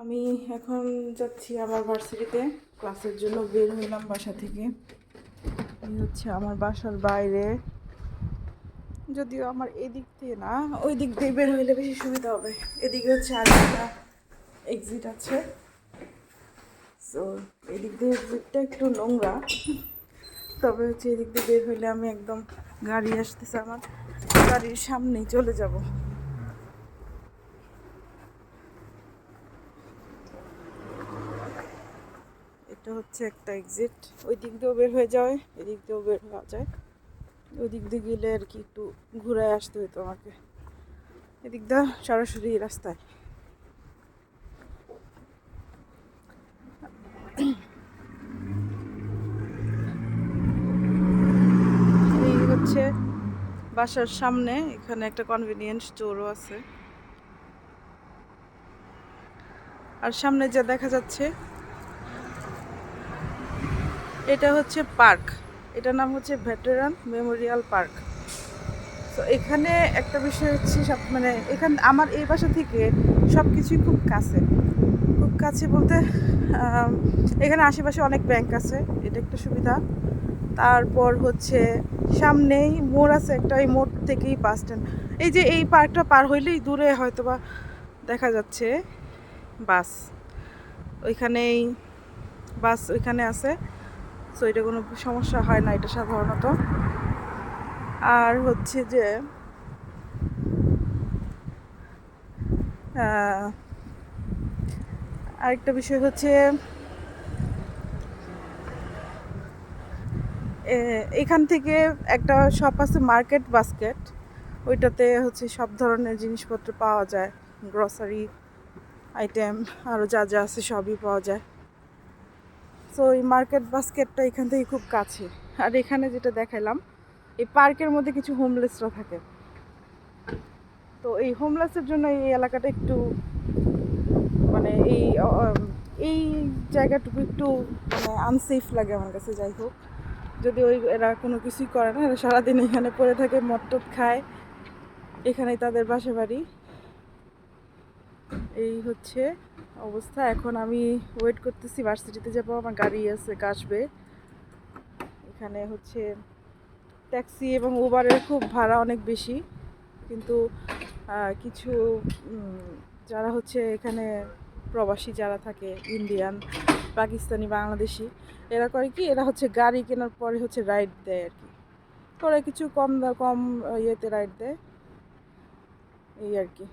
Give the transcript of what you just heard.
আমি এখন যাচ্ছি আমার ভার্সিটিতে। ক্লাসের জন্য বের হইলাম বাসা থেকে। এই হচ্ছে আমার বাসার বাইরে। যদিও আমার এদিক দিয়ে না, ওই দিক দিয়ে বের হইলে বেশি সুবিধা হবে। এদিকে হচ্ছে আরেকটা এক্সিট আছে। সো এদিক দিয়ে এক্সিটটা একটু নোংরা। তবে হচ্ছে এদিক দিয়ে বের হইলে আমি একদম গাড়ি আসতেছে আমার। গাড়ির সামনেই চলে যাব। এটা হচ্ছে একটা এক্সিট ওই দিক দিয়েও বের হয়ে যায়, এদিক দিয়েও বের হওয়া যায়। ওই দিক দিয়ে গেলে আর কি একটু ঘুরায় আসতে হতো আমাকে। এদিক দিয়ে সরাসরি রাস্তায়। এই হচ্ছে বাসার সামনে, এখানে একটা কনভিনিয়েন্ট স্টোরও আছে। আর সামনে যা দেখা যাচ্ছে এটা হচ্ছে পার্ক। এটার নাম হচ্ছে ভেটেরান মেমোরিয়াল পার্ক। তো এখানে একটা বিষয় হচ্ছে সব মানে এখান, আমার এই বাসা থেকে সব কিছুই খুব কাছে। খুব কাছে বলতে এখানে আশেপাশে অনেক ব্যাংক আছে, এটা একটা সুবিধা। তারপর হচ্ছে সামনেই মোড় আছে একটা, এই মোড় থেকেই বাস স্ট্যান্ড এই যে এই পার্কটা পার হইলেই দূরে হয়তোবা দেখা যাচ্ছে বাস ওইখানেই বাস ওইখানে আছে। সো এটা কোনো সমস্যা হয় না এটা সাধারণত। আর হচ্ছে যে আরেকটা বিষয় হচ্ছে এখান থেকে একটা শপ আছে মার্কেট বাস্কেট ওইটাতে হচ্ছে সব ধরনের জিনিসপত্র পাওয়া যায়। গ্রসারি আইটেম আরও যা যা আছে সবই পাওয়া যায়। সো এই মার্কেট বাস্কেটটা এখান থেকে খুব কাছে। আর এখানে যেটা দেখালাম এই পার্কের মধ্যে কিছু হোমলেসরা থাকে। তো এই হোমলেসের জন্য এই এলাকাটা একটু মানে এই এই জায়গাটুকু একটু মানে আনসেফ লাগে আমার কাছে, যাই হোক। যদি ওই, এরা কোনো কিছুই করে না, এরা সারাদিন এখানে পড়ে থাকে মটটট খায়। এখানেই তাদের বাসা বাড়ি। এই হচ্ছে অবস্থা, এখন আমি ওয়েট করতেছি ভার্সিটিতে যাব, আমার গাড়ি আছে আসবে এখানে হচ্ছে ট্যাক্সি এবং উবারের খুব ভাড়া অনেক বেশি, কিন্তু কিছু যারা হচ্ছে এখানে প্রবাসী যারা থাকে ইন্ডিয়ান পাকিস্তানি, বাংলাদেশি, এরা করে কি, এরা হচ্ছে গাড়ি কেনার পরে হচ্ছে রাইড দেয় আর কি। করে কিছু কম কম, ইয়েতে রাইড দেয়। এই আর কি।